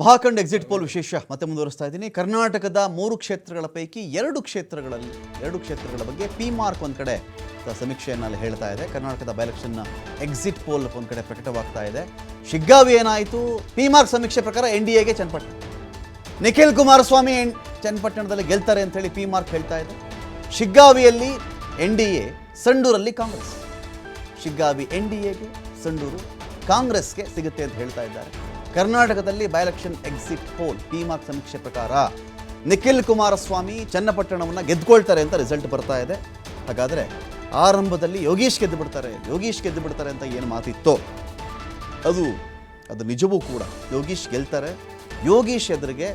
ಮಹಾಖಂಡ್ exit poll ವಿಶೇಷ ಮತ್ತೆ ಮುಂದುವರಿಸ್ತಾ ಇದ್ದೀನಿ. ಕರ್ನಾಟಕದ ಮೂರು ಕ್ಷೇತ್ರಗಳ ಪೈಕಿ ಎರಡು ಕ್ಷೇತ್ರಗಳಲ್ಲಿ, ಎರಡು ಕ್ಷೇತ್ರಗಳ ಬಗ್ಗೆ ಪಿ ಮಾರ್ಕ್ ಒಂದು ಕಡೆ ಸಮೀಕ್ಷೆಯನ್ನು ಹೇಳ್ತಾ ಇದೆ. ಕರ್ನಾಟಕದ ಬೈಲೆಕ್ಷನ್ ಎಕ್ಸಿಟ್ ಪೋಲ್ ಒಂದು ಕಡೆ ಪ್ರಕಟವಾಗ್ತಾ ಇದೆ. ಶಿಗ್ಗಾವಿ ಏನಾಯಿತು? ಪಿ ಮಾರ್ಕ್ ಸಮೀಕ್ಷೆ ಪ್ರಕಾರ ಎನ್ ಡಿ ಎಗೆ ಚನ್ನಪಟ್ಟಣ. ನಿಖಿಲ್ ಕುಮಾರಸ್ವಾಮಿ ಚನ್ನಪಟ್ಟಣದಲ್ಲಿ ಗೆಲ್ತಾರೆ ಅಂತ ಹೇಳಿ ಪಿ ಮಾರ್ಕ್ ಹೇಳ್ತಾ ಇದೆ. ಶಿಗ್ಗಾವಿಯಲ್ಲಿ ಎನ್ ಡಿ ಎ ಸಂಡೂರಲ್ಲಿ ಕಾಂಗ್ರೆಸ್. ಶಿಗ್ಗಾವಿ ಎನ್ ಡಿ ಎಗೆ ಸಂಡೂರು ಕಾಂಗ್ರೆಸ್ಗೆ ಸಿಗುತ್ತೆ ಅಂತ ಹೇಳ್ತಾ ಇದ್ದಾರೆ. ಕರ್ನಾಟಕದಲ್ಲಿ by election exit poll P ಸಮೀಕ್ಷೆ ಪ್ರಕಾರ ನಿಖಿಲ್ ಕುಮಾರಸ್ವಾಮಿ ಚನ್ನಪಟ್ಟಣವನ್ನು ಗೆದ್ದುಕೊಳ್ತಾರೆ ಅಂತ ರಿಸಲ್ಟ್ ಬರ್ತಾ ಇದೆ. ಹಾಗಾದರೆ ಆರಂಭದಲ್ಲಿ ಯೋಗೀಶ್ ಗೆದ್ದು ಬಿಡ್ತಾರೆ ಯೋಗೀಶ್ ಗೆದ್ದು ಬಿಡ್ತಾರೆ ಅಂತ ಏನು ಮಾತಿತ್ತೋ? ಅದು ಅದು ನಿಜವೂ ಕೂಡ. ಯೋಗೀಶ್ ಗೆಲ್ತಾರೆ. ಯೋಗೀಶ್ ಎದುರಿಗೆ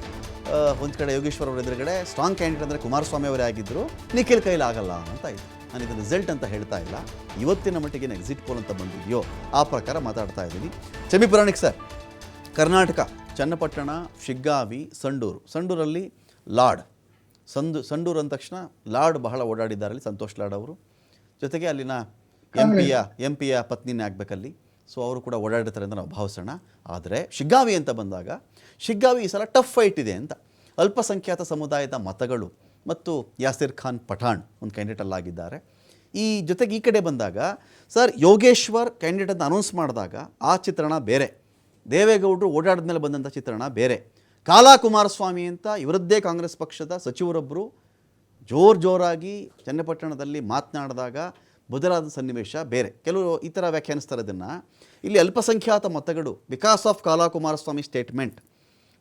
ಒಂದು ಕಡೆ ಯೋಗೇಶ್ವರ ಅವರ ಎದುರುಗಡೆ ಸ್ಟ್ರಾಂಗ್ ಕ್ಯಾಂಡಿಡೇಟ್ ಅಂದರೆ ಕುಮಾರಸ್ವಾಮಿ ಅವರೇ ಆಗಿದ್ದರು ನಿಖಿಲ್ ಕೈಲಿ ಆಗಲ್ಲ ಅಂತ ಇತ್ತು ನಾನು ಇದು ರಿಸಲ್ಟ್ ಅಂತ ಹೇಳ್ತಾ ಇಲ್ಲ. ಇವತ್ತಿನ ಮಟ್ಟಿಗೆ ಎಕ್ಸಿಟ್ ಪೋಲ್ ಅಂತ ಬಂದಿದೆಯೋ, ಆ ಪ್ರಕಾರ ಮಾತಾಡ್ತಾ ಇದ್ದೀನಿ. ಚಮಿ ಪುರಾಣಿಕ್ ಸರ್ ಕರ್ನಾಟಕ ಚನ್ನಪಟ್ಟಣ ಶಿಗ್ಗಾವಿ ಸಂಡೂರು. ಸಂಡೂರಲ್ಲಿ ಲಾಡ್ ಸಂದು ಸಂಡೂರು ಅಂದ ತಕ್ಷಣ ಲಾಡ್ ಬಹಳ ಓಡಾಡಿದ್ದಾರೆ ಅಲ್ಲಿ ಸಂತೋಷ್ ಲಾಡ್ ಅವರು. ಜೊತೆಗೆ ಅಲ್ಲಿನ ಎಂ ಪಿಯ ಎಂ ಪಿಯ ಪತ್ನಿನೇ ಆಗಬೇಕಲ್ಲಿ. ಸೊ ಅವರು ಕೂಡ ಓಡಾಡಿರ್ತಾರೆ ಅಂತ ನಾವು ಭಾವಿಸೋಣ. ಆದರೆ ಶಿಗ್ಗಾವಿ ಅಂತ ಬಂದಾಗ ಶಿಗ್ಗಾವಿ ಈ ಸಲ ಟಫ್ ಫೈಟ್ ಇದೆ ಅಂತ. ಅಲ್ಪಸಂಖ್ಯಾತ ಸಮುದಾಯದ ಮತಗಳು ಮತ್ತು ಯಾಸಿರ್ ಖಾನ್ ಪಠಾಣ್ ಒಂದು ಕ್ಯಾಂಡಿಡೇಟ್ ಅಲ್ಲಾಗಿದ್ದಾರೆ ಈ ಜೊತೆಗೆ ಈ ಕಡೆ ಬಂದಾಗ ಸರ್ ಯೋಗೇಶ್ವರ್ ಕ್ಯಾಂಡಿಡೇಟ್ ಅಂತ ಅನೌನ್ಸ್ ಮಾಡಿದಾಗ ಆ ಚಿತ್ರಣ ಬೇರೆ. ದೇವೇಗೌಡರು ಓಡಾಡಿದ ಮೇಲೆ ಬಂದಂಥ ಚಿತ್ರಣ ಬೇರೆ. ಕಾಲಾ ಕುಮಾರಸ್ವಾಮಿ ಅಂತ ಇವರದ್ದೇ ಕಾಂಗ್ರೆಸ್ ಪಕ್ಷದ ಸಚಿವರೊಬ್ಬರು ಜೋರು ಜೋರಾಗಿ ಚನ್ನಪಟ್ಟಣದಲ್ಲಿ ಮಾತನಾಡಿದಾಗ ಬದಲಾದ ಸನ್ನಿವೇಶ ಬೇರೆ. ಕೆಲವರು ಈ ಥರ ವ್ಯಾಖ್ಯಾನಿಸ್ತಾರೆ ಅದನ್ನು ಇಲ್ಲಿ ಅಲ್ಪಸಂಖ್ಯಾತ ಮತಗಳು ಬಿಕಾಸ್ ಆಫ್ ಕಾಲಾ ಕುಮಾರಸ್ವಾಮಿ ಸ್ಟೇಟ್ಮೆಂಟ್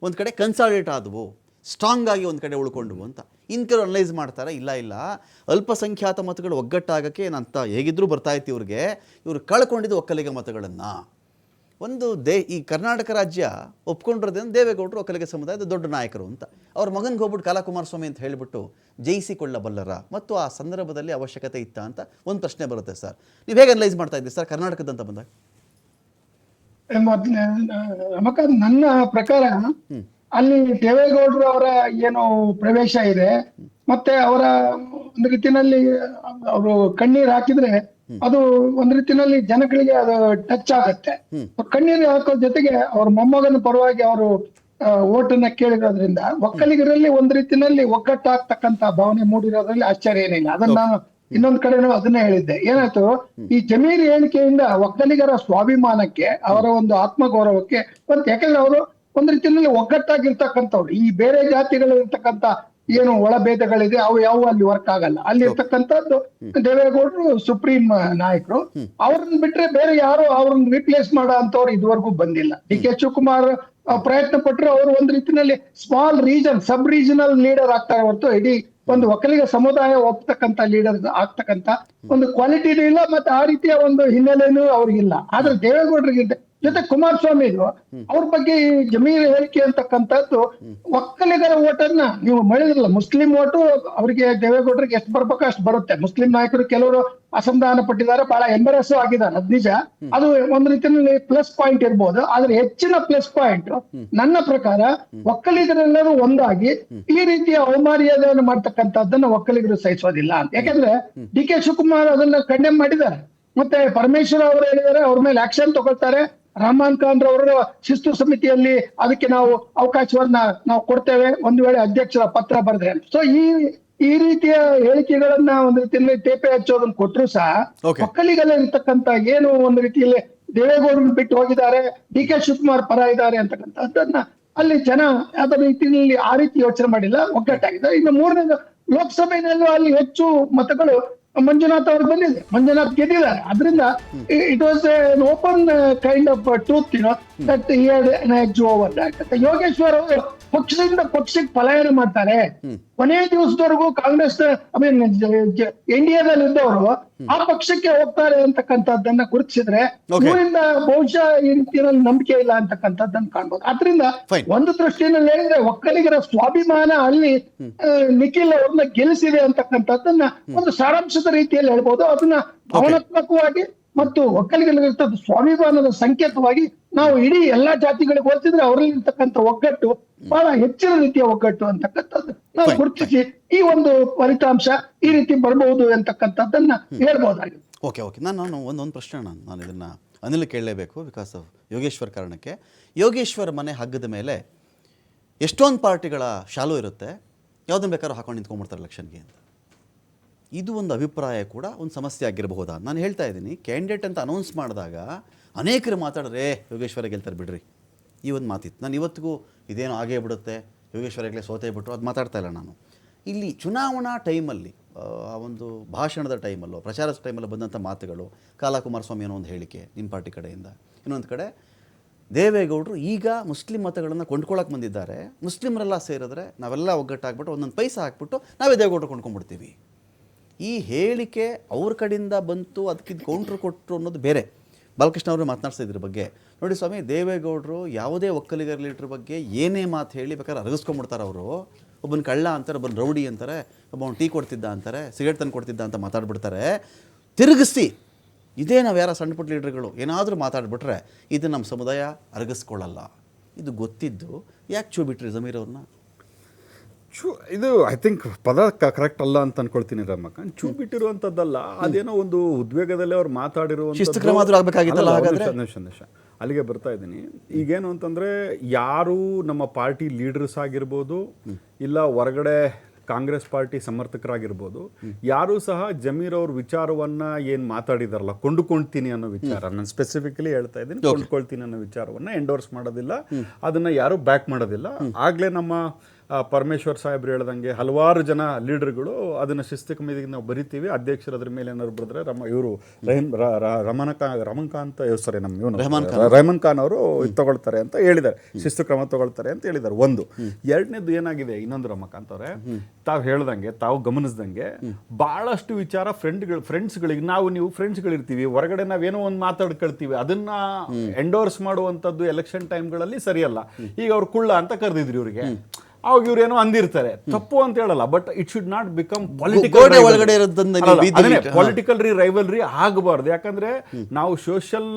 ಒಂದು ಕಡೆ ಕನ್ಸಾಲಿಡೇಟ್ ಆದವು ಸ್ಟ್ರಾಂಗ್ ಆಗಿ ಒಂದು ಕಡೆ ಉಳ್ಕೊಂಡ್ವು ಅಂತ. ಇನ್ನು ಕೆಲವು ಅನಲೈಸ್ ಮಾಡ್ತಾರೆ, ಇಲ್ಲ ಇಲ್ಲ. ಅಲ್ಪಸಂಖ್ಯಾತ ಮತಗಳು ಒಗ್ಗಟ್ಟಾಗಕ್ಕೆ ಏನಂತ ಹೇಗಿದ್ರೂ ಬರ್ತಾ ಇತ್ತು ಇವ್ರಿಗೆ. ಇವರು ಕಳ್ಕೊಂಡಿದ್ದು ಒಕ್ಕಲಿಗ ಮತಗಳನ್ನು. ಒಂದು ದೇ ಈ ಕರ್ನಾಟಕ ರಾಜ್ಯ ಒಪ್ಕೊಂಡಿರೋದೇನು ದೇವೇಗೌಡರು ಒಕ್ಕಲಿಗ ಸಮುದಾಯದ ದೊಡ್ಡ ನಾಯಕರು ಅಂತ. ಅವ್ರ ಮಗನಿಗೆ ಹೋಗ್ಬಿಟ್ಟು ಕಾಲಕುಮಾರಸ್ವಾಮಿ ಅಂತ ಹೇಳಿಬಿಟ್ಟು ಜಯಿಸಿಕೊಳ್ಳಬಲ್ಲರ. ಮತ್ತು ಆ ಸಂದರ್ಭದಲ್ಲಿ ಅವಶ್ಯಕತೆ ಇತ್ತ ಅಂತ ಒಂದು ಪ್ರಶ್ನೆ ಬರುತ್ತೆ ಸರ್. ನೀವು ಹೇಗೆ ಅನಲೈಸ್ ಮಾಡ್ತಾ ಇದ್ದೀರಿ ಸರ್ ಕರ್ನಾಟಕದಂತ ಬಂದಾಗ? ಮೊದ್ಲ ನನ್ನ ಪ್ರಕಾರ ಅಲ್ಲಿ ದೇವೇಗೌಡರು ಅವರ ಏನು ಪ್ರವೇಶ ಇದೆ ಮತ್ತೆ ಅವರ ಒಂದು ರೀತಿಯಲ್ಲಿ ಅವರು ಕಣ್ಣೀರ್ ಹಾಕಿದ್ರೆ ಅದು ಒಂದ್ ರೀತಿನಲ್ಲಿ ಜನಗಳಿಗೆ ಅದು ಟಚ್ ಆಗತ್ತೆ. ಕಣ್ಣೀರು ಹಾಕೋ ಜೊತೆಗೆ ಅವ್ರ ಮೊಮ್ಮಗನ ಪರವಾಗಿ ಅವರು ಓಟನ್ನ ಕೇಳಿರೋದ್ರಿಂದ ಒಕ್ಕಲಿಗರಲ್ಲಿ ಒಂದ್ ರೀತಿನಲ್ಲಿ ಒಗ್ಗಟ್ಟಾಗ್ತಕ್ಕಂತ ಭಾವನೆ ಮೂಡಿರೋದ್ರಲ್ಲಿ ಆಶ್ಚರ್ಯ ಏನಿಲ್ಲ. ಅದನ್ನ ನಾನು ಇನ್ನೊಂದ್ ಕಡೆನೂ ಅದನ್ನೇ ಹೇಳಿದ್ದೆ. ಏನಾಯ್ತು? ಈ ಜಮೀರ್ ಹೇಳಿಕೆಯಿಂದ ಒಕ್ಕಲಿಗರ ಸ್ವಾಭಿಮಾನಕ್ಕೆ ಅವರ ಒಂದು ಆತ್ಮಗೌರವಕ್ಕೆ ಮತ್ತೆ ಯಾಕಂದ್ರೆ ಅವರು ಒಂದ್ ರೀತಿಯಲ್ಲಿ ಒಗ್ಗಟ್ಟಾಗಿರ್ತಕ್ಕಂಥವ್ರು. ಈ ಬೇರೆ ಜಾತಿಗಳಿರ್ತಕ್ಕಂಥ ಏನು ಒಳಭೇದಗಳಿದೆ ಅವು ಯಾವ ಅಲ್ಲಿ ವರ್ಕ್ ಆಗಲ್ಲ. ಅಲ್ಲಿ ಇರ್ತಕ್ಕಂಥದ್ದು ದೇವೇಗೌಡರು ಸುಪ್ರೀಂ ನಾಯಕರು. ಅವ್ರನ್ನ ಬಿಟ್ರೆ ಬೇರೆ ಯಾರು ಅವ್ರನ್ನ ರಿಪ್ಲೇಸ್ ಮಾಡೋ ಅಂತವ್ರು ಇದುವರೆಗೂ ಬಂದಿಲ್ಲ. ಡಿ ಕೆ ಶಿವಕುಮಾರ್ ಪ್ರಯತ್ನ ಪಟ್ಟರು ಅವರು ಒಂದ್ ರೀತಿನಲ್ಲಿ small region sub regional leader ಆಗ್ತಾರೆ ಹೊರತು ಇಡೀ ಒಂದು ಒಕ್ಕಲಿಗ ಸಮುದಾಯ ಒಪ್ತಕ್ಕಂತ ಲೀಡರ್ ಆಗ್ತಕ್ಕಂತ ಒಂದು ಕ್ವಾಲಿಟಿನೂ ಇಲ್ಲ ಮತ್ತೆ ಆ ರೀತಿಯ ಒಂದು ಹಿನ್ನೆಲೆನೂ ಅವ್ರಿಗಿಲ್ಲ. ಆದ್ರೆ ದೇವೇಗೌಡರಿಗೆ ಜೊತೆ ಕುಮಾರಸ್ವಾಮಿ ಅವ್ರ ಬಗ್ಗೆ ಈ ಜಮೀರ್ ಹೇಳಿಕೆ ಅಂತಕ್ಕಂಥದ್ದು ಒಕ್ಕಲಿಗರ ಓಟನ್ನ ನೀವು ಮಾಡಿದ್ರಲ್ಲ ಮುಸ್ಲಿಂ ಓಟು ಅವರಿಗೆ ದೇವೇಗೌಡರಿಗೆ ಎಷ್ಟು ಬರ್ಬೇಕು ಅಷ್ಟು ಬರುತ್ತೆ. ಮುಸ್ಲಿಂ ನಾಯಕರು ಕೆಲವರು ಅಸಮಾಧಾನ ಪಟ್ಟಿದ್ದಾರೆ, ಬಹಳ ಎಂಬರಸ್ ಆಗಿದ್ದಾರೆ, ಅದ್ ನಿಜ. ಅದು ಒಂದ್ ರೀತಿಯಲ್ಲಿ ಪ್ಲಸ್ ಪಾಯಿಂಟ್ ಇರ್ಬೋದು. ಆದ್ರೆ ಹೆಚ್ಚಿನ ಪ್ಲಸ್ ಪಾಯಿಂಟ್ ನನ್ನ ಪ್ರಕಾರ ಒಕ್ಕಲಿಗರೆಲ್ಲರೂ ಒಂದಾಗಿ ಈ ರೀತಿಯ ಅವಮಾರ್ಯಾದೆಯನ್ನು ಮಾಡ್ತಕ್ಕಂಥದ್ದನ್ನ ಒಕ್ಕಲಿಗರು ಸಹಿಸೋದಿಲ್ಲ ಅಂತ. ಯಾಕಂದ್ರೆ ಡಿ ಕೆ ಶಿವಕುಮಾರ್ ಅದನ್ನ ಕಂಡೆಮ್ ಮಾಡಿದ್ದಾರೆ. ಮತ್ತೆ ಪರಮೇಶ್ವರ್ ಅವರು ಹೇಳಿದ್ದಾರೆ, ಅವ್ರ ಮೇಲೆ ಆಕ್ಷನ್ ತಗೊಳ್ತಾರೆ. ರಹಮಾನ್ ಖಾನ್ ರವರ ಶಿಸ್ತು ಸಮಿತಿಯಲ್ಲಿ ಅದಕ್ಕೆ ನಾವು ಅವಕಾಶವನ್ನ ನಾವು ಕೊಡ್ತೇವೆ. ಒಂದು ವೇಳೆ ಅಧ್ಯಕ್ಷರ ಪತ್ರ ಬರೆದ್ರೆ. ಸೊ ಈ ಈ ರೀತಿಯ ಹೇಳಿಕೆಗಳನ್ನ ಒಂದು ರೀತಿಯಲ್ಲಿ ತೇಪೆ ಹಚ್ಚೋದನ್ನ ಕೊಟ್ಟರು ಸಹ ಮಕ್ಕಳಿಗೆಲ್ಲ ಇರ್ತಕ್ಕಂತ ಏನು ಒಂದು ರೀತಿಯಲ್ಲಿ ದೇವೇಗೌಡರನ್ನ ಬಿಟ್ಟು ಹೋಗಿದ್ದಾರೆ ಡಿ ಕೆ ಶಿವಕುಮಾರ್ ಪರ ಇದ್ದಾರೆ ಅಂತಕ್ಕಂಥದ್ದನ್ನ ಅಲ್ಲಿ ಜನ ಅದ ರೀತಿಯಲ್ಲಿ ಆ ರೀತಿ ಯೋಚನೆ ಮಾಡಿಲ್ಲ ಒಗ್ಗಟ್ಟಾಗಿದೆ. ಇನ್ನು ಮೂರನೇದು ಲೋಕಸಭೆಯಲ್ಲೂ ಅಲ್ಲಿ ಹೆಚ್ಚು ಮತಗಳು ಮಂಜುನಾಥ್ ಅವ್ರಿಗೆ ಬಂದಿದೆ ಮಂಜುನಾಥ್ ಗೆದ್ದಿದ್ದಾರೆ. ಅದರಿಂದ it was an open kind of truth you know that edge over that Yogeshwar ಅವರು ಪಕ್ಷದಿಂದ ಪಕ್ಷಕ್ಕೆ ಪಲಾಯನ ಮಾಡ್ತಾರೆ. ಕೊನೆ ದಿವಸದವರೆಗೂ ಕಾಂಗ್ರೆಸ್ ಐ ಮೀನ್ ಇಂಡಿಯಾದಲ್ಲಿ ಇದ್ದವರು ಆ ಪಕ್ಷಕ್ಕೆ ಹೋಗ್ತಾರೆ ಅಂತಕ್ಕಂಥದ್ದನ್ನ ಗುರುತಿಸಿದ್ರೆ. ಇವರಿಂದ ಬಹುಶಃ ಈ ರೀತಿಯ ನಂಬಿಕೆ ಇಲ್ಲ ಅಂತಕ್ಕಂಥದ್ದನ್ನ ಕಾಣ್ಬೋದು. ಆದ್ರಿಂದ. ಒಂದು ದೃಷ್ಟಿಯಲ್ಲಿ ಹೇಳಿದ್ರೆ ಒಕ್ಕಲಿಗರ ಸ್ವಾಭಿಮಾನ ಅಲ್ಲಿ ನಿಖಿಲ್ ಅವ್ರನ್ನ ಗೆಲ್ಲಿಸಿದೆ ಅಂತಕ್ಕಂಥದ್ದನ್ನ ಒಂದು ಸಾರಾಂಶದ ರೀತಿಯಲ್ಲಿ ಹೇಳ್ಬೋದು. ಅದನ್ನ ಭಾವನಾತ್ಮಕವಾಗಿ ಮತ್ತು ಒಕ್ಕಲಿಗರ ಸ್ವಾಭಿಮಾನದ ಸಂಕೇತವಾಗಿ ನಾವು ಇಡೀ ಎಲ್ಲಾ ಜಾತಿಗಳಿಗೆ ಹೋಲಿಸಿದ್ರೆ ಅವರಲ್ಲಿ ಇರ್ತಕ್ಕಂಥ ಒಗ್ಗಟ್ಟು ಬಹಳ ಹೆಚ್ಚಿನ ರೀತಿಯ ಒಗ್ಗಟ್ಟು ಅಂತಕ್ಕಂಥದ್ದು. ನಾವು ಗುರುತಿಸಿ ಈ ಒಂದು ಫಲಿತಾಂಶ ಈ ರೀತಿ ಬರಬಹುದು ಅಂತಕ್ಕಂಥದ್ದನ್ನ ಹೇಳ್ಬೋದಾಗಿದೆ. Okay okay. ನಾನು ನಾನು ಒಂದೊಂದು ಪ್ರಶ್ನೆ ನಾನು ನಾನು ಇದನ್ನು ಅನಿಲ್ ಕೇಳಲೇಬೇಕು ಬಿಕಾಸ್ ಆಫ್ ಯೋಗೇಶ್ವರ್ ಕಾರಣಕ್ಕೆ. ಯೋಗೇಶ್ವರ್ ಮನೆ ಹಗ್ಗದ ಮೇಲೆ ಎಷ್ಟೊಂದು ಪಾರ್ಟಿಗಳ ಶಾಲು ಇರುತ್ತೆ. ಯಾವುದನ್ನು ಬೇಕಾದ್ರೂ ಹಾಕೊಂಡು ನಿಂತ್ಕೊಂಡ್ಬಿಡ್ತಾರೆ ಎಲೆಕ್ಷನ್ಗೆ ಅಂತ. ಇದು ಒಂದು ಅಭಿಪ್ರಾಯ ಕೂಡ ಒಂದು ಸಮಸ್ಯೆ ಆಗಿರಬಹುದಾ? ನಾನು ಹೇಳ್ತಾ ಇದ್ದೀನಿ ಕ್ಯಾಂಡಿಡೇಟ್ ಅಂತ ಅನೌನ್ಸ್ ಮಾಡಿದಾಗ ಅನೇಕರು ಮಾತಾಡಿದ್ರೆ ಯೋಗೇಶ್ವರ ಗೆಲ್ತಾರೆ ಬಿಡ್ರಿ. ಈ ಒಂದು ಮಾತಿತ್ತು. ನಾನು ಇವತ್ತಿಗೂ ಇದೇನೋ ಆಗೇ ಬಿಡುತ್ತೆ ಯೋಗೇಶ್ವರಗಳೇ ಸೋತೇ ಬಿಟ್ಟರು ಅದು ಮಾತಾಡ್ತಾ ಇಲ್ಲ ನಾನು. ಇಲ್ಲಿ ಚುನಾವಣಾ ಟೈಮಲ್ಲಿ ಆ, ಒಂದು ಭಾಷಣದ ಟೈಮಲ್ಲೋ ಪ್ರಚಾರದ ಟೈಮಲ್ಲೋ ಬಂದಂಥ ಮಾತುಗಳು ಕಾಲಾ ಕುಮಾರಸ್ವಾಮಿ ಅನ್ನೋ ಒಂದು ಹೇಳಿಕೆ ನಿಮ್ಮ ಪಾರ್ಟಿ ಕಡೆಯಿಂದ. ಇನ್ನೊಂದು ಕಡೆ ದೇವೇಗೌಡರು ಈಗ ಮುಸ್ಲಿಂ ಮತಗಳನ್ನು ಕೊಂಡ್ಕೊಳಕ್ಕೆ ಬಂದಿದ್ದಾರೆ. ಮುಸ್ಲಿಮರೆಲ್ಲ ಸೇರಿದ್ರೆ ನಾವೆಲ್ಲ ಒಗ್ಗಟ್ಟಾಗ್ಬಿಟ್ಟು ಒಂದೊಂದು ಪೈಸಾ ಹಾಕ್ಬಿಟ್ಟು ನಾವೇ ದೇವೇಗೌಡರು ಕೊಂಡ್ಕೊಂಡ್ಬಿಡ್ತೀವಿ. ಈ ಹೇಳಿಕೆ ಅವ್ರ ಕಡೆಯಿಂದ ಬಂತು ಅದಕ್ಕಿಂತ ಕೌಂಟ್ರ್ ಕೊಟ್ಟರು ಅನ್ನೋದು ಬೇರೆ. ಬಾಲಕೃಷ್ಣ ಅವರು ಮಾತನಾಡ್ತಾ ಇದ್ರ ಬಗ್ಗೆ. ನೋಡಿ ಸ್ವಾಮಿ, ದೇವೇಗೌಡರು ಯಾವುದೇ ಒಕ್ಕಲಿಗರ ಲೀಡ್ರ್ ಬಗ್ಗೆ ಏನೇ ಮಾತು ಹೇಳಿ ಬೇಕಾದ್ರೆ ಅರಗಿಸ್ಕೊಂಡ್ಬಿಡ್ತಾರೆ ಅವರು. ಒಬ್ಬನ ಕಳ್ಳ ಅಂತಾರೆ, ಒಬ್ಬನ ರೌಡಿ ಅಂತಾರೆ ಒಬ್ಬನ ಟೀ ಕೊಡ್ತಿದ್ದ ಅಂತಾರೆ, ಸಿಗರೇಟ್ ತಂದು ಕೊಡ್ತಿದ್ದ ಅಂತ ಮಾತಾಡ್ಬಿಡ್ತಾರೆ. ತಿರುಗಿಸಿ, ಇದೇ ನಾವು ಯಾರ ಸಣ್ಣ ಪುಟ್ಟ ಲೀಡ್ರ್ಗಳು, ಏನಾದರೂ ಮಾತಾಡ್ಬಿಟ್ರೆ ಇದು ನಮ್ಮ ಸಮುದಾಯ ಅರಗಿಸ್ಕೊಳ್ಳಲ್ಲ. ಇದು ಗೊತ್ತಿದ್ದು ಯಾಕೆ ಚೂ ಬಿಟ್ರಿ ಜಮೀರ್ ಅವ್ರನ್ನ ಚೂ ಇದು ಐ ಥಿಂಕ್ ಪದ ಕರೆಕ್ಟ್ ಅಲ್ಲ ಅಂತ ಅನ್ಕೊಳ್ತೀನಿ ರಮಕಾಂತ್ ಚೂ ಬಿಟ್ಟಿರುವಂಥದ್ದಲ್ಲ ಅದೇನೋ ಒಂದು ಉದ್ವೇಗದಲ್ಲಿ ಅವ್ರು ಮಾತಾಡಿರುವ ಸಂದೇಶ. ಅಲ್ಲಿಗೆ ಬರ್ತಾ ಇದ್ದೀನಿ. ಈಗೇನು ಅಂತಂದ್ರೆ ಯಾರು ನಮ್ಮ ಪಾರ್ಟಿ ಲೀಡರ್ಸ್ ಆಗಿರ್ಬೋದು ಇಲ್ಲ ಹೊರಗಡೆ ಕಾಂಗ್ರೆಸ್ ಪಾರ್ಟಿ ಸಮರ್ಥಕರಾಗಿರ್ಬೋದು ಯಾರು ಸಹ ಜಮೀರ್ ಅವ್ರ ವಿಚಾರವನ್ನ ಏನು ಮಾತಾಡಿದಾರಲ್ಲ ಕೊಂಡುಕೊಳ್ತೀನಿ ಅನ್ನೋ ವಿಚಾರ. ನಾನು ಸ್ಪೆಸಿಫಿಕಲಿ ಹೇಳ್ತಾ ಇದ್ದೀನಿ ಕೊಂಡ್ಕೊಳ್ತೀನಿ ಅನ್ನೋ ವಿಚಾರವನ್ನ ಎಂಡೋರ್ಸ್ ಮಾಡೋದಿಲ್ಲ. ಅದನ್ನ ಯಾರೂ ಬ್ಯಾಕ್ ಮಾಡೋದಿಲ್ಲ. ಆಗ್ಲೇ ನಮ್ಮ ಪರಮೇಶ್ವರ್ ಸಾಹೇಬ್ರು ಹೇಳ್ದಂಗೆ ಹಲವಾರು ಜನ ಲೀಡರ್ಗಳು ಅದನ್ನ ಶಿಸ್ತು ಕಮಿಟಿಗೆ ನಾವು ಬರಿತೀವಿ. ಅಧ್ಯಕ್ಷರು ಅದ್ರ ಮೇಲೆ ಏನಾದ್ರು ಬರೆದ್ರೆ ರಮ ಇವರು ರಹೀಮ್ ರ- ರ- ರಮಣಕಾ ರಮಣಕಾಂತ್ ಸಾರಿ ನಮ್ಮ ಇವನು. ರೆಹಮಾನ್ ಖಾನ್ ಅವರು. ತಗೊಳ್ತಾರೆ ಅಂತ ಹೇಳಿದ್ದಾರೆ. ಶಿಸ್ತು ಕ್ರಮ ತಗೊಳ್ತಾರೆ ಅಂತ ಹೇಳಿದ್ದಾರೆ. ಒಂದು. ಎರಡನೇದು ಏನಾಗಿದೆ? ಇನ್ನೊಂದು ರಮಕಾಂತ್ ಅವರೇ ತಾವು ಹೇಳ್ದಂಗೆ ತಾವು ಗಮನಿಸ್ದಂಗೆ ಬಹಳಷ್ಟು ವಿಚಾರ ಫ್ರೆಂಡ್ಗಳು ಫ್ರೆಂಡ್ಸ್ಗಳಿಗೆ ನಾವು ನೀವು ಫ್ರೆಂಡ್ಸ್ಗಳಿರ್ತೀವಿ ಹೊರಗಡೆ ನಾವೇನೋ ಒಂದು ಮಾತಾಡ್ಕೊಳ್ತೀವಿ. ಅದನ್ನ ಎಂಡೋರ್ಸ್ ಮಾಡುವಂಥದ್ದು ಎಲೆಕ್ಷನ್ ಟೈಮ್ಗಳಲ್ಲಿ ಸರಿಯಲ್ಲ. ಈಗ ಅವ್ರು ಕುಳ್ಳ ಅಂತ ಕರೆದಿದ್ರು ಇವ್ರಿಗೆ. ಅವಾಗ ಇವ್ರೇನೋ ಅಂದಿರ್ತಾರೆ. ತಪ್ಪು ಅಂತ ಹೇಳಲ್ಲ but it should not become political ಒಳಗಡೆ ಪೊಲಿಟಿಕಲ್ ರೀ ರೈವಲ್ರಿ ಆಗಬಾರ್ದು. ಯಾಕಂದ್ರೆ ನಾವು ಸೋಷಿಯಲ್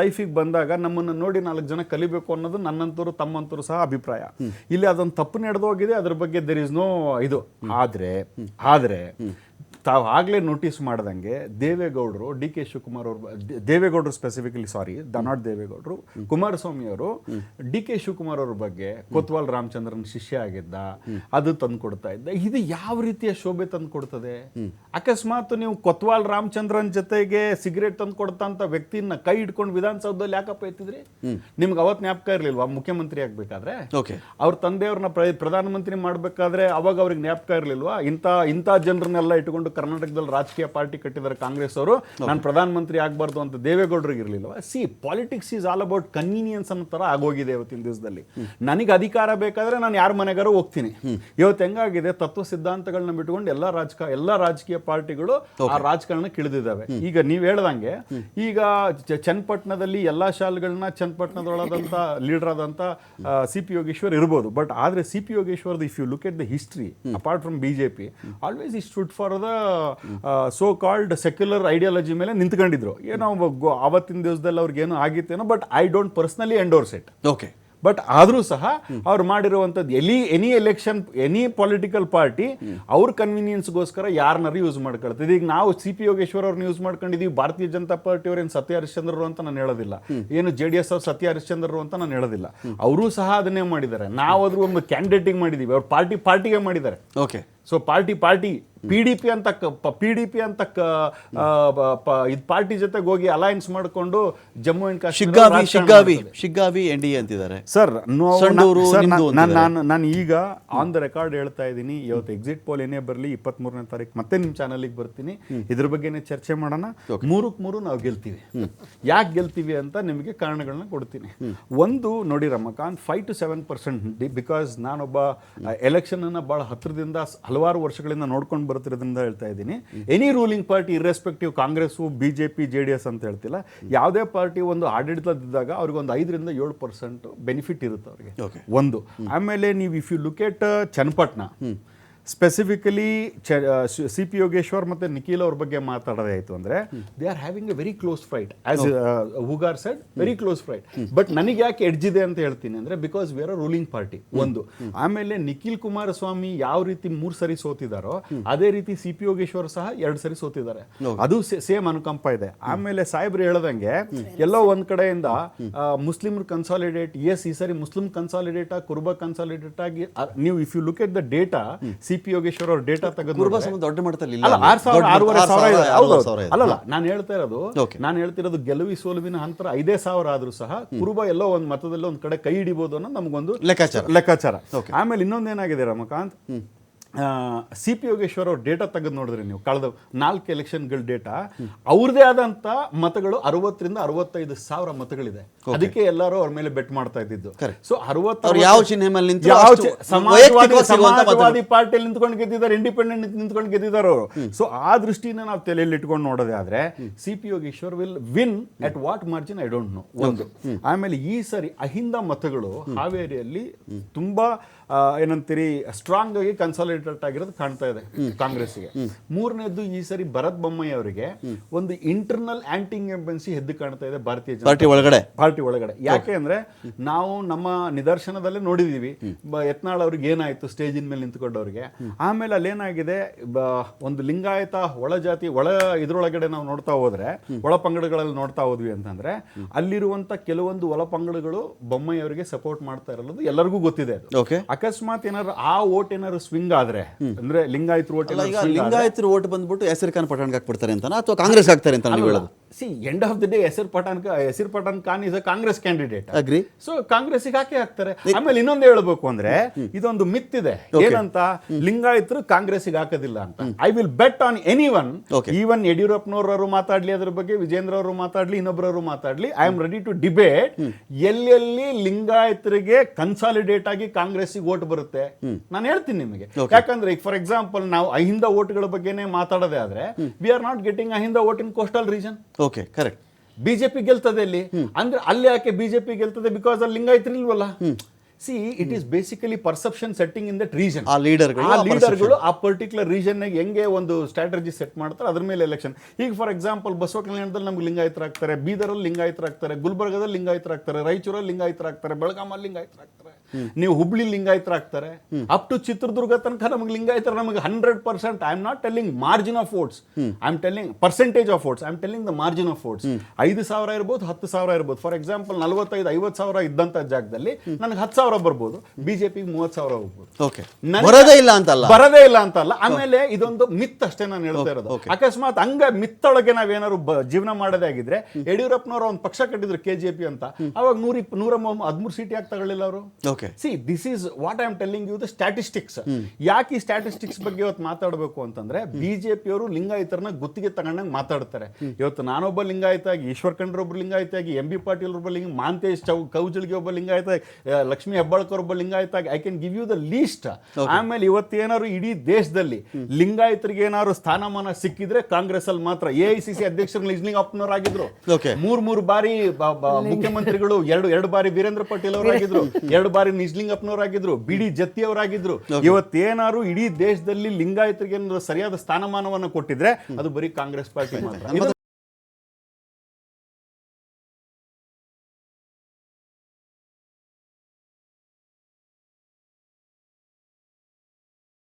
ಲೈಫಿಗೆ ಬಂದಾಗ ನಮ್ಮನ್ನು ನೋಡಿ ನಾಲ್ಕು ಜನ ಕಲಿಬೇಕು ಅನ್ನೋದು ನನ್ನಂತರು ತಮ್ಮಂತರು ಸಹ ಅಭಿಪ್ರಾಯ. ಇಲ್ಲಿ ಅದೊಂದು ತಪ್ಪು ನಡೆದೋಗಿದೆ ಅದ್ರ ಬಗ್ಗೆ ದೇರ್ ಇಸ್ ನೋ ಇದು. ಆದ್ರೆ ಆದ್ರೆ ತಾವು ಆಗಲೇ ನೋಟಿಸ್ ಮಾಡ್ದಂಗೆ ದೇವೇಗೌಡರು ಡಿ ಕೆ ಶಿವಕುಮಾರ್ ಅವರು ದೇವೇಗೌಡರು ಸ್ಪೆಸಿಫಿಕಲಿ ಸಾರಿ ದ ನಾಟ್ ದೇವೇಗೌಡರು ಕುಮಾರಸ್ವಾಮಿ ಅವರು ಡಿ ಕೆ ಶಿವಕುಮಾರ್ ಅವ್ರ ಬಗ್ಗೆ ಕೊತ್ವಾಲ್ ರಾಮಚಂದ್ರನ್ ಶಿಷ್ಯ ಆಗಿದ್ದ ಅದು ತಂದು ಕೊಡ್ತಾ ಇದ್ದ. ಇದು ಯಾವ ರೀತಿಯ ಶೋಭೆ ತಂದು ಕೊಡ್ತದೆ? ಅಕಸ್ಮಾತ್ ನೀವು ಕೊತ್ವಾಲ್ ರಾಮಚಂದ್ರನ್ ಜೊತೆಗೆ ಸಿಗರೇಟ್ ತಂದು ಕೊಡ್ತಂತ ವ್ಯಕ್ತಿನ ಕೈ ಇಟ್ಕೊಂಡು ವಿಧಾನಸೌಧದಲ್ಲಿ ಯಾಕಪ್ಪ ಎತ್ತಿದ್ರಿ? ನಿಮ್ಗೆ ಅವತ್ ಜ್ಞಾಪಕ ಇರ್ಲಿಲ್ವಾ? ಮುಖ್ಯಮಂತ್ರಿ ಆಗ್ಬೇಕಾದ್ರೆ? ಓಕೆ. ಅವ್ರ ತಂದೆಯವ್ರನ್ನ ಪ್ರ- ಪ್ರಧಾನಮಂತ್ರಿ ಮಾಡ್ಬೇಕಾದ್ರೆ ಅವಾಗ ಅವ್ರಿಗೆ ಜ್ಞಾಪಕ ಇರಲಿಲ್ವಾ? ಇಂಥ ಇಂಥ ಜನರನ್ನೆಲ್ಲ ಇಟ್ಕೊಂಡು ಕರ್ನಾಟಕದಲ್ಲಿ ರಾಜಕೀಯ ಪಾರ್ಟಿ ಕಟ್ಟಿದ್ದಾರೆ ಕಾಂಗ್ರೆಸ್ ಅವರು. ನಾನು ಪ್ರಧಾನಮಂತ್ರಿ ಆಗಬಾರ್ದು ಅಂತ ದೇವೇಗೌಡರಿಗೆ ಇರಲಿಲ್ಲ see politics is all about convenience ಅನ್ನೋ ಥರ ಆಗೋಗಿದೆ ಇವತ್ತಿನ ದಿವಸದಲ್ಲಿ. ನನಗೆ ಅಧಿಕಾರ ಬೇಕಾದ್ರೆ ನಾನು ಯಾರ ಮನೆಗಾರು ಹೋಗ್ತೀನಿ. ಇವತ್ತು ಹೆಂಗಾಗಿದೆ? ತತ್ವ ಸಿದ್ಧಾಂತಗಳನ್ನ ಬಿಟ್ಕೊಂಡು ಎಲ್ಲ ರಾಜಕ ಎಲ್ಲ ರಾಜಕೀಯ ಪಾರ್ಟಿಗಳು ಆ ರಾಜಕಾರಣ ಕಿಳಿದಿದ್ದಾವೆ. ಈಗ ನೀವು ಹೇಳ್ದಂಗೆ ಈಗ ಚನ್ನಪಟ್ಟಣದಲ್ಲಿ ಎಲ್ಲಾ ಶಾಲೆಗಳನ್ನ ಚನ್ನಪಟ್ಟಣದೊಳದಂಥ ಲೀಡರ್ ಆದಂಥ ಸಿ ಪಿ ಯೋಗೇಶ್ವರ್ ಇರ್ಬೋದು. ಬಟ್ ಆದ್ರೆ C P ಯೋಗೇಶ್ವರ್ದು if you look at the history apart from BJP always is should for the so called secular ideology ಮೇಲೆ ನಿಂತ್ಕೊಂಡಿದ್ರು. ಏನೋ ಅವತ್ತಿನ ಆವತ್ತಿನ ದಿವಸದಲ್ಲಿ ಅವ್ರಿಗೇನೋ ಆಗಿತ್ತೇನೋ but I don't personally endorse it okay but ಆದರೂ ಸಹ ಅವ್ರು ಮಾಡಿರುವಂಥದ್ದು ಎಲಿ any election any political party ಅವ್ರ ಕನ್ವೀನಿಯನ್ಸ್ಗೋಸ್ಕರ ಯಾರನ್ನಾರು ಯೂಸ್ ಮಾಡ್ಕೊಳ್ತದೆ ಈಗ ನಾವು ಸಿ ಪಿ ಯೋಗೇಶ್ವರ್ ಅವ್ರನ್ನ ಯೂಸ್ ಮಾಡ್ಕೊಂಡಿದೀವಿ ಭಾರತೀಯ ಜನತಾ ಪಾರ್ಟಿ ಅವ್ರೇನು ಸತ್ಯ ಹರಿಶ್ಚಂದ್ರರು ಅಂತ ನಾನು ಹೇಳೋದಿಲ್ಲ. ಏನು ಜೆ ಡಿ ಎಸ್ ಅವ್ರು ಸತ್ಯ ಹರಿಶ್ಚಂದ್ರರು ಅಂತ ನಾನು ಹೇಳೋದಿಲ್ಲ. ಅವರು ಸಹ ಅದನ್ನೇ ಮಾಡಿದ್ದಾರೆ. ನಾವು ಅದ್ರ ಒಂದು ಕ್ಯಾಂಡಿಡೇಟಿಗೆ ಮಾಡಿದೀವಿ. ಅವ್ರ ಪಾರ್ಟಿ ಪಾರ್ಟಿಗೆ ಮಾಡಿದ್ದಾರೆ. Okay so party party P D P ಅಂತ ಪಿ ಡಿ ಪಿ ಅಂತ ಇದು ಪಾರ್ಟಿ ಜೊತೆಗೆ ಹೋಗಿ ಅಲಯನ್ಸ್ ಮಾಡಿಕೊಂಡು Jammu and Kashmir Shiggavi Shiggavi N D A ಅಂತಿದ್ದಾರೆ. ಸರ್ ಸಂಡೂರು ನಿಮ್ದು ಅಂತಿದ್ದಾರೆ. ನಾನು ನಾನು ಈಗ ಆನ್ ದ ರೆಕಾರ್ಡ್ ಹೇಳ್ತಾ ಇದ್ದೀನಿ. ಇವತ್ತು ಎಕ್ಸಿಟ್ ಪೋಲ್ ಏನೇ ಬರಲಿ ಇಪ್ಪತ್ಮೂರನೇ ತಾರೀಕು ಮತ್ತೆ ನಿಮ್ಮ ಚಾನಲ್ಗೆ ಬರ್ತೀನಿ. ಇದ್ರ ಬಗ್ಗೆನೇ ಚರ್ಚೆ ಮಾಡೋಣ. ಮೂರಕ್ಕೆ ಮೂರು ನಾವು ಗೆಲ್ತೀವಿ. ಯಾಕೆ ಗೆಲ್ತೀವಿ ಅಂತ ನಿಮಗೆ ಕಾರಣಗಳನ್ನ ಕೊಡ್ತೀನಿ. ಒಂದು ನೋಡಿ Ramakant five to seven percent because ನಾನೊಬ್ಬ ಎಲೆಕ್ಷನ್ ಅನ್ನ ಬಹಳ ಹತ್ರದಿಂದ ಸ್- ಹಲವಾರು ವರ್ಷಗಳಿಂದ ನೋಡ್ಕೊಂಡು ಬರ್ತಿರೋದ್ರಿಂದ ಹೇಳ್ತಾ ಇದ್ದೀನಿ. Any ruling party irrespective Congress B J P J D S ಅಂತ ಹೇಳ್ತಿಲ್ಲ. ಯಾವುದೇ ಪಾರ್ಟಿ ಒಂದು ಆಡಳಿತದಿದ್ದಾಗ ಅವ್ರಿಗೆ ಒಂದು ಐದರಿಂದ ಏಳು ಪರ್ಸೆಂಟ್ ಬೆನಿಫಿಟ್ ಇರುತ್ತೆ ಅವ್ರಿಗೆ. ಒಂದು. ಆಮೇಲೆ ನೀವು if you look at Channapatna specifically C P Yogeshwar ಮತ್ತೆ ನಿಖಿಲ್ ಅವ್ರ ಬಗ್ಗೆ ಮಾತಾಡೋದೇ ಆಯಿತು ಅಂದ್ರೆ they are having a very close fight as Hugar said very close fight but ನನಗೆ ಯಾಕೆ ಎಡ್ಜಿದೆ ಅಂತ ಹೇಳ್ತೀನಿ ಅಂದ್ರೆ because we are ruling party ಒಂದು. ಆಮೇಲೆ ನಿಖಿಲ್ ಕುಮಾರಸ್ವಾಮಿ ಯಾವ ರೀತಿ ಮೂರು ಸರಿ ಸೋತಿದಾರೋ ಅದೇ ರೀತಿ ಸಿ ಪಿ ಯೋಗೇಶ್ವರ್ ಸಹ ಎರಡು ಸರಿ ಸೋತಿದ್ದಾರೆ. ಅದು ಸೇಮ್ ಅನುಕಂಪ ಇದೆ. ಆಮೇಲೆ ಸಾಹೇಬ್ರು ಹೇಳ್ದಂಗೆ ಎಲ್ಲೋ ಒಂದು ಕಡೆಯಿಂದ ಮುಸ್ಲಿಂ ಕನ್ಸಾಲಿಡೇಟ್ ಎಸ್ ಈ ಸರಿ ಮುಸ್ಲಿಂ ಕನ್ಸಾಲಿಡೇಟ್ ಆಗಿ ಕುರುಬ ಕನ್ಸಾಲಿಡೇಟ್ ಆಗಿ ಅ- ನೀವು if you look at the data C P Yogeshwar ಅವ್ರ ಡೇಟಾ ತೆಗೆದು ದೊಡ್ಡ ಮಟ್ಟದಲ್ಲಿ ಇಲ್ಲ. ಆರ್ ಸಾವಿರ ಆರೂವರೆ ಸಾವಿರ ಇದೆ. ಅಲ್ಲಲ್ಲ ನಾನು ಹೇಳ್ತಾ ಇರೋದು. ನಾನು ಹೇಳ್ತಿರೋದು ಗೆಲುವಿ ಸೋಲುವಿನ ಹಂತರ ಐದೇ ಸಾವಿರ ಆದ್ರೂ ಸಹ ಕುರುಬ ಎಲ್ಲೋ ಒಂದು ಮತದಲ್ಲಿ ಒಂದ್ ಕಡೆ ಕೈ ಹಿಡಿಬಹುದು ಅನ್ನೋ ನಮಗೊಂದು ಲೆಕ್ಕಾಚಾರ. ಲೆಕ್ಕಾಚಾರ ಆಮೇಲೆ ಇನ್ನೊಂದೇನಾಗಿದೆ ರಮಕಾಂತ್ ಸಿ ಪಿ ಯೋಗೇಶ್ವರ್ ಅವ್ರ ಡೇಟಾ ತೆಗೆದು ನೋಡಿದ್ರಿ ನೀವು. ಕಳೆದ ನಾಲ್ಕು ಎಲೆಕ್ಷನ್ಗಳ ಡೇಟಾ ಅವ್ರದೇ ಆದಂತ ಮತಗಳು ಅರವತ್ತರಿಂದ ಅರವತ್ತೈದು ಸಾವಿರ ಮತಗಳಿದೆ. ಅದಕ್ಕೆ ಎಲ್ಲರೂ ಅವ್ರ ಮೇಲೆ ಬೆಟ್ ಮಾಡ್ತಾ ಇದ್ದಿದ್ದು. ಸೊ ಅರವತ್ತು ಯಾವ ಚಿಹ್ನೆ ಮೇಲೆ ಸಮಾಜವಾದಿ ಪಾರ್ಟಿಯಲ್ಲಿ ನಿಂತ್ಕೊಂಡು ಗೆದ್ದಿದ್ದಾರೆ ಇಂಡಿಪೆಂಡೆಂಟ್ ನಿಂತ್ಕೊಂಡು ಗೆದ್ದಿದ್ದಾರೆ ಅವರು. ಸೊ ಆ ದೃಷ್ಟಿಯಿಂದ ನಾವು ತಲೆಯಲ್ಲಿ ಇಟ್ಕೊಂಡು ನೋಡೋದೇ ಆದ್ರೆ C P Yogeshwar will win at what margin I don't know ಒಂದು. ಆಮೇಲೆ ಈ ಸರಿ ಅಹಿಂದ ಮತಗಳು ಹಾವೇರಿಯಲ್ಲಿ ತುಂಬಾ ಏನಂತೀರಿ ಸ್ಟ್ರಾಂಗ್ ಆಗಿ ಕನ್ಸಾಲಿಡೇಟ್ ಆಗಿರೋದು ಕಾಣ್ತಾ ಇದೆ ಕಾಂಗ್ರೆಸ್ಗೆ ಮೂರನೇದು ಈ ಸರಿ ಭರತ್ ಬೊಮ್ಮಾಯಿ ಅವರಿಗೆ ಒಂದು ಇಂಟರ್ನಲ್ ಆಂಟಿ ಎಂಬೆನ್ಸಿ ಎದ್ದು ಕಾಣ್ತಾ ಇದೆ ಭಾರತೀಯ ಜನತಾ. ಪಾರ್ಟಿ ಒಳಗಡೆ. ಪಾರ್ಟಿ ಒಳಗಡೆ. ಯಾಕೆ ಅಂದ್ರೆ ನಾವು ನಮ್ಮ ನಿದರ್ಶನದಲ್ಲೇ ನೋಡಿದೀವಿ. ಯತ್ನಾಳ್ ಅವ್ರಿಗೆ ಏನಾಯ್ತು ಸ್ಟೇಜಿನ ಮೇಲೆ ನಿಂತ್ಕೊಂಡವ್ರಿಗೆ. ಆಮೇಲೆ ಅಲ್ಲೇನಾಗಿದೆ ಬ- ಒಂದು ಲಿಂಗಾಯತ ಒಳ ಜಾತಿ ಒಳ ಇದ್ರೊಳಗಡೆ ನಾವು ನೋಡ್ತಾ ಹೋದ್ರೆ ಒಳ ಪಂಗಡಗಳಲ್ಲಿ ನೋಡ್ತಾ ಹೋದ್ವಿ ಅಂತಂದ್ರೆ ಅಲ್ಲಿರುವಂತ ಕೆಲವೊಂದು ಒಳ ಪಂಗಡಗಳು ಬೊಮ್ಮಾಯಿ ಅವರಿಗೆ ಸಪೋರ್ಟ್ ಮಾಡ್ತಾ ಇರೋದು ಎಲ್ಲರಿಗೂ ಗೊತ್ತಿದೆ ಅದು. ಓಕೆ ಅಕಸ್ಮಾತ್ ಏನಾದ್ರು ಆ ಓಟ್ ಏನಾದ್ರು ಸ್ವಿಂಗ್ ಆದ್ರೆ ಅಂದ್ರೆ ಲಿಂಗಾಯಿತ್ರ ಓಟ್ ಲಿಂಗಾಯತರು ಓಟ್ ಬಂದ್ಬಿಟ್ಟು ಹೆಸರು ಖಾನ್ ಪಠಾಣ್ಗೆ ಹಾಕ್ಬಿಡ್ತಾರೆ ಅಂತಾನ? ಅಥವಾ ಕಾಂಗ್ರೆಸ್ ಹಾಕ್ತಾರೆ ಅಂತ ನೀವು ಹೇಳೋದು? See end of the day ಹೆಸರು ಪಠಾಣ್ ಹೆಸರು Pathan Khan is a Congress candidate agree so ಕಾಂಗ್ರೆಸ್ಸಿಗೆ ಹಾಕಿ ಹಾಕ್ತಾರೆ? ಆಮೇಲೆ ಇನ್ನೊಂದು ಹೇಳಬೇಕು ಅಂದ್ರೆ ಇದೊಂದು ಮಿತ್ ಇದೆ. ಏನಂತ? ಕಾಂಗ್ರೆಸ್ಗೆ ಹಾಕೋದಿಲ್ಲ ಅಂತ. I will bet on any one. Even ಯಡಿಯೂರಪ್ಪನವರು ಮಾತಾಡ್ಲಿ ಅದ್ರ ಬಗ್ಗೆ ವಿಜೇಂದ್ರ ಅವರು ಮಾತಾಡ್ಲಿ ಇನ್ನೊಬ್ಬರವರು ಮಾತಾಡ್ಲಿ. I am ready to debate ಎಲ್ಲೆಲ್ಲಿ ಲಿಂಗಾಯತರಿಗೆ ಕನ್ಸಾಲಿಡೇಟ್ ಆಗಿ ಕಾಂಗ್ರೆಸ್ಸಿಗೆ ಓಟ್ ಬರುತ್ತೆ. ನಾನು ಹೇಳ್ತೀನಿ ನಿಮಗೆ. ಯಾಕಂದ್ರೆ ಈಗ ಫಾರ್ ಎಕ್ಸಾಂಪಲ್ ನಾವು ಅಹಿಂದ ಓಟ್ಗಳ ಬಗ್ಗೆನೇ ಮಾತಾಡೋದೇ ಆದ್ರೆ we are not getting Ahinda vote in coastal region okay correct BJP ಗೆಲ್ತದೆ ಅಲ್ಲಿ ಅಂದ್ರೆ ಅಲ್ಲಿ ಯಾಕೆ ಬಿಜೆಪಿ ಗೆಲ್ತದೆ? ಬಿಕಾಸ್ ಅಲ್ಲಿ ಲಿಂಗಾಯತರು ಇಲ್ವಲ್ಲ? See it is basically perception setting in that region ಆ ಲೀಡರ್ಗಳು ಆ ಲೀಡರ್ಗಳು ಆ ಪರ್ಟಿಕ್ಯುಲರ್ ರೀಜನ್ ಹೆಂಗೆ ಒಂದು ಸ್ಟ್ರಾಟಜಿ ಸೆಟ್ ಮಾಡ್ತಾರೆ ಅದ್ರ ಮೇಲೆ ಎಲೆಕ್ಷನ್ ಈಗ ಫಾರ್ ಎಕ್ಸಾಂಪಲ್ ಬಸವ ಕಲ್ಯಾಣದಲ್ಲಿ ನಮ್ಗೆ ಲಿಂಗಾಯತರಾಗ್ತಾರೆ ಬೀದರಲ್ಲಿ ಲಿಂಗಾಯತರಾಗ್ತಾರೆ ಗುಲ್ಬರ್ಗದಲ್ಲಿ ಲಿಂಗಾಯತರಾಗ್ತಾರೆ ರಾಯಚೂರಲ್ಲಿ ಲಿಂಗಾಯತರಾಗ್ತಾರೆ ಬೆಳಗಾಮಲ್ಲಿ ಲಿಂಗಾಯತರಾಗ್ತಾರೆ ನೀವು ಹುಬ್ಳಿ ಲಿಂಗಾಯತರಾಗ್ತಾರೆ ಅಪ್ ಟು ಚಿತ್ರದುರ್ಗ ತನಕ ನಮಗೆ ಲಿಂಗಾಯತರ ನಮಗೆ hundred percent I am not telling margin of votes I am telling percentage of votes I am telling the margin of votes ಐದು ಸಾವಿರ ಇರ್ಬೋದು ಹತ್ತು ಸಾವಿರ ಇರ್ಬೋದು. ಫಾರ್ ಎಕ್ಸಾಂಪಲ್ ನಲವತ್ತೈದು ಐವತ್ತು ಸಾವಿರ ಇದ್ದಂತ ಜಾಗದಲ್ಲಿ ನನಗೆ ಹತ್ತು ಸಾವಿರ ಬರ್ಬೋದು. ಬಿಜೆಪಿ ಮೂವತ್ತು ಸಾವಿರ ಹೋಗ್ಬೋದು. ಓಕೆ ಬರೋದೇ ಇಲ್ಲ ಅಂತಲ್ಲ? ಬರದೇ ಇಲ್ಲ ಅಂತಲ್ಲ. ಆಮೇಲೆ ಇದೊಂದು ಮಿತ್ ಅಷ್ಟೇ ನಾನು ಹೇಳ್ತಾ ಇರೋದು. ಅಕಸ್ಮಾತ್ ಹಂಗ ಮಿತ್ತೊಳಗೆ ನಾವೇನಾದ್ರು ಜೀವನ ಮಾಡೋದೇ ಆಗಿದ್ರೆ ಯಡಿಯೂರಪ್ಪನವರು ಒಂದು ಪಕ್ಷ ಕಟ್ಟಿದ್ರು ಕೆಜೆಪಿ ಅಂತ. ಅವಾಗ ನೂರ ನೂರ ಹದಿಮೂರು ಸೀಟ್ ಯಾಕೆ ತಗೊಳ್ಳಿಲ್ಲ ಅವರು? See this is what I am telling you the statistics ಯಾಕೆ ಈ ಸ್ಟ್ಯಾಟಿಸ್ಟಿಕ್ಸ್ ಬಗ್ಗೆ ಇವತ್ತು ಮಾತಾಡಬೇಕು ಅಂತಂದ್ರೆ ಬಿಜೆಪಿಯವರು ಲಿಂಗಾಯತರನ್ನ ಗುತ್ತಿಗೆ ತಗೊಂಡಂಗೆ ಮಾತಾಡ್ತಾರೆ. ಇವತ್ತು ನಾನೊಬ್ಬ ಲಿಂಗಾಯತ ಆಗಿ ಈಶ್ವರ್ ಖಂಡ್ರ ಒಬ್ಬ ಲಿಂಗಾಯತ ಆಗಿ ಎಂ ಬಿ ಪಾಟೀಲ್ ಒಬ್ಬ ಲಿಂಗ ಮಾಂತೇಶ್ ಚೌ ಕೌಜಲ್ಗೆ ಒಬ್ಬ ಲಿಂಗಾಯತ ಲಕ್ಷ್ಮಿ ಹೆಬ್ಬಾಳ್ಕರ್ ಒಬ್ಬ ಲಿಂಗಾಯತ ಆಗಿ I can give you the list ಆಮೇಲೆ ಇವತ್ತೇನಾದ್ರು ಇಡೀ ದೇಶದಲ್ಲಿ ಲಿಂಗಾಯತರಿಗೆ ಏನಾದ್ರು ಸ್ಥಾನಮಾನ ಸಿಕ್ಕಿದ್ರೆ ಕಾಂಗ್ರೆಸ್ ಅಲ್ಲಿ ಮಾತ್ರ ಎ ಐ ಸಿ ಸಿ ಅಧ್ಯಕ್ಷರು ಲಿಸ್ನಿಂಗ್ ಆಗಿದ್ರು. ಮೂರ್ ಮೂರು ಬಾರಿ ಮುಖ್ಯಮಂತ್ರಿಗಳು ಎರಡು ಎರಡು ಬಾರಿ ವೀರೇಂದ್ರ ಪಾಟೀಲ್ ಅವರಾಗಿದ್ರು ಎರಡು ಬಾರಿ ನಿಜ್ಲಿಂಗಪ್ಪನವರಾಗಿದ್ರು ಬಿ ಡಿ ಜತ್ತಿ ಅವರಾಗಿದ್ರು ಇವತ್ತೇನಾರು ಇಡೀ ದೇಶದಲ್ಲಿ ಲಿಂಗಾಯತರಿಗೆ ಸರಿಯಾದ ಸ್ಥಾನಮಾನವನ್ನು ಕೊಟ್ಟಿದ್ರೆ ಅದು ಬರೀ ಕಾಂಗ್ರೆಸ್ ಪಾರ್ಟಿ ಮಾತ್ರ.